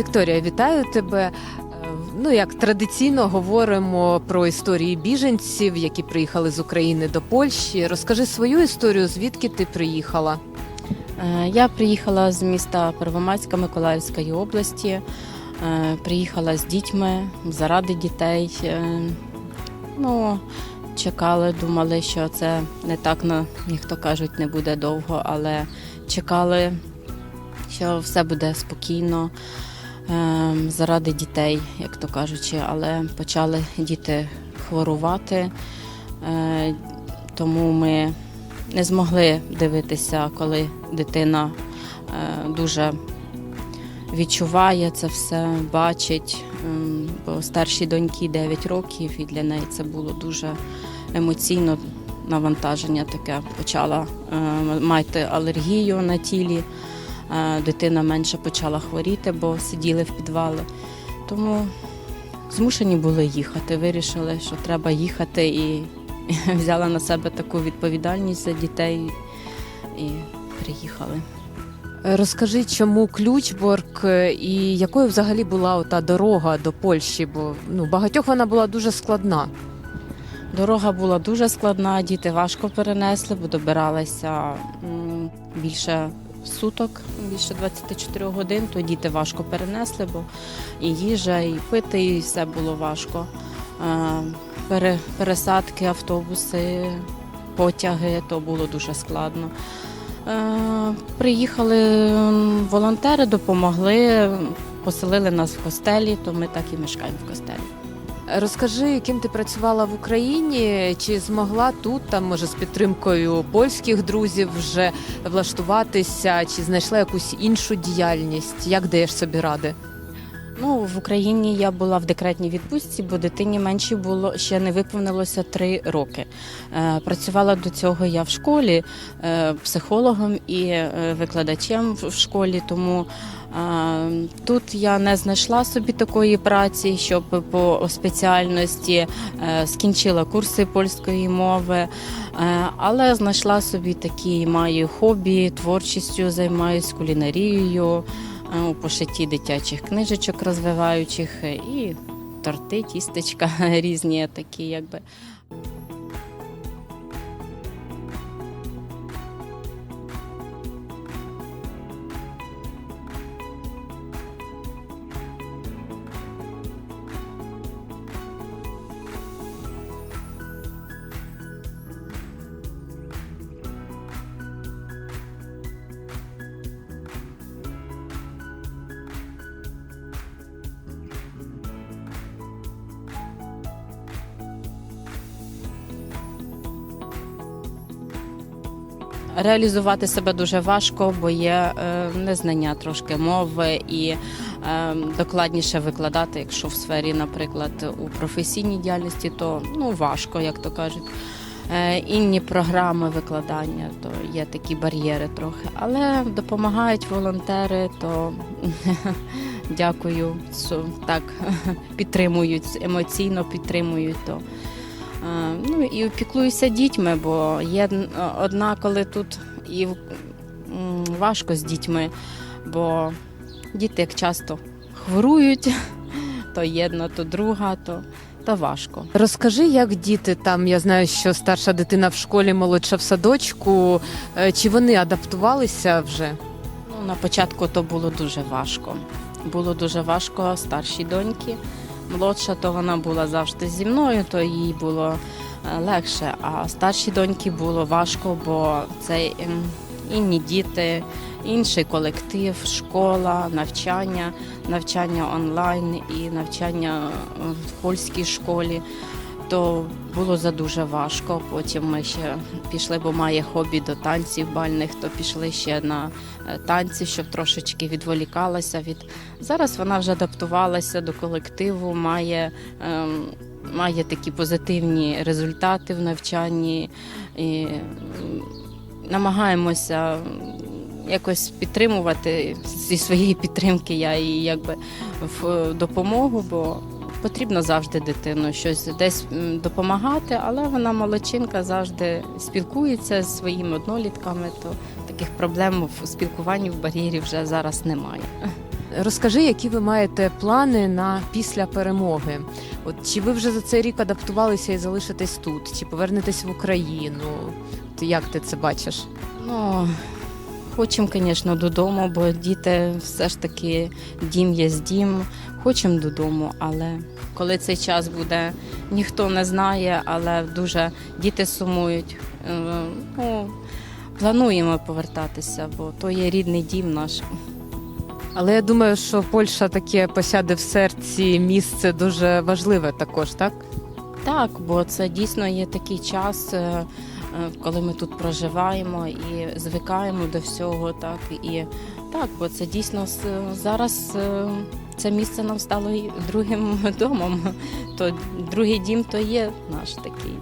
Вікторія, вітаю тебе. Е, Ну, як традиційно говоримо про історії біженців, які приїхали з України до Польщі. Розкажи свою історію, звідки ти приїхала? Е, Я приїхала з міста Первомайська Миколаївської області. Е, Приїхала з дітьми заради дітей. Ну, чекали, думали, що це не так, ну, як то кажуть, не буде довго, але чекали, що все буде спокійно заради дітей, як то кажучи, але почали діти хворувати. Е, Тому ми не змогли дивитися, коли дитина е, дуже відчуває це все, бачить. Ем, Бо старшій доньки 9 років, і для неї це було дуже емоційно навантаження таке. Почала е, мати алергію на тілі. Е, Дитина менше почала хворіти, бо сиділи в підвалі. Тому змушені були їхати. Вирішили, що треба їхати і взяла на себе таку відповідальність за дітей і приїхали. Розкажи, чому Ключборг е, і якою взагалі була ота дорога до Польщі? Бо ну багатьох вона була дуже складна. Дорога була дуже складна, діти важко перенесли, бо добиралися більше суток, більше 24 годин, то діти важко перенесли, бо і їжа, і пити, і все було важко. Пересадки, автобуси, потяги, то було дуже складно. Приїхали волонтери, допомогли, поселили нас в костелі, то ми так і мешкаємо в костелі. Розкажи, ким ти працювала в Україні, чи змогла тут, там може з підтримкою польських друзів вже влаштуватися, чи знайшла якусь іншу діяльність? Як даєш собі ради? Ну, в Україні я була в декретній відпустці, бо дитині меншій було ще не виповнилося три роки. Е, працювала до цього я в школі е, психологом і е, викладачем в школі, тому тут я не знайшла собі такої праці, щоб по спеціальності е, скінчила курси польської мови, е, але знайшла собі такі маю хобі, творчістю займаюсь кулінарією е, у пошитті дитячих книжечок розвиваючих і торти, тістечка різні такі, якби. Реалізувати себе дуже важко, бо є е, незнання трошки мови і е, докладніше викладати, якщо в сфері, наприклад, у професійній діяльності, то ну важко, як то кажуть. Е, Інні програми викладання, то є такі бар'єри трохи. Але допомагають волонтери, то дякую, так підтримують, емоційно підтримують. То Ну і опіклуюся дітьми, бо є одна, коли тут і важко з дітьми, бо діти як часто хворують, то єдна, то друга, то, то важко. Розкажи, як діти там. Я знаю, що старша дитина в школі, молодша в садочку. Е, Чи вони адаптувалися вже? Ну, на початку то було дуже важко. Було дуже важко старшій доньки. Молодша, то вона була завжди зі мною, то їй було е, легше. А старшій доньки було важко, бо це ем, інні діти, інший колектив, школа, навчання, навчання онлайн і навчання в польській школі. То було за дуже важко. Потім ми ще пішли, бо має хобі до танців бальних, то пішли ще на е, танці, щоб трошечки відволікалася від зараз. Вона вже адаптувалася до колективу, має, ем, має такі позитивні результати в навчанні. І, намагаємося якось підтримувати зі своєї підтримки. Я їй якби в допомогу, бо потрібно завжди дитину щось десь допомагати, але вона молодчинка завжди спілкується зі своїми однолітками, то таких проблем в спілкуванні в бар'єрі вже зараз немає. Розкажи, які ви маєте плани на після перемоги? От чи ви вже за цей рік адаптувалися і залишитесь тут? Чи повернетесь в Україну? Як ти це бачиш? Ну, хочемо, звісно, додому, бо діти все ж таки дім є з дім. Хочемо додому, але коли цей час буде, ніхто не знає, але дуже діти сумують. Е, Ну, плануємо повертатися, бо то є рідний дім наш. Але я думаю, що Польща таке посяде в серці місце дуже важливе також, так? Так, бо це дійсно є такий час, е, коли ми тут проживаємо і звикаємо до всього. Так і так, бо це дійсно зараз е, це місце нам стало другим домом. То другий дім то є наш такий.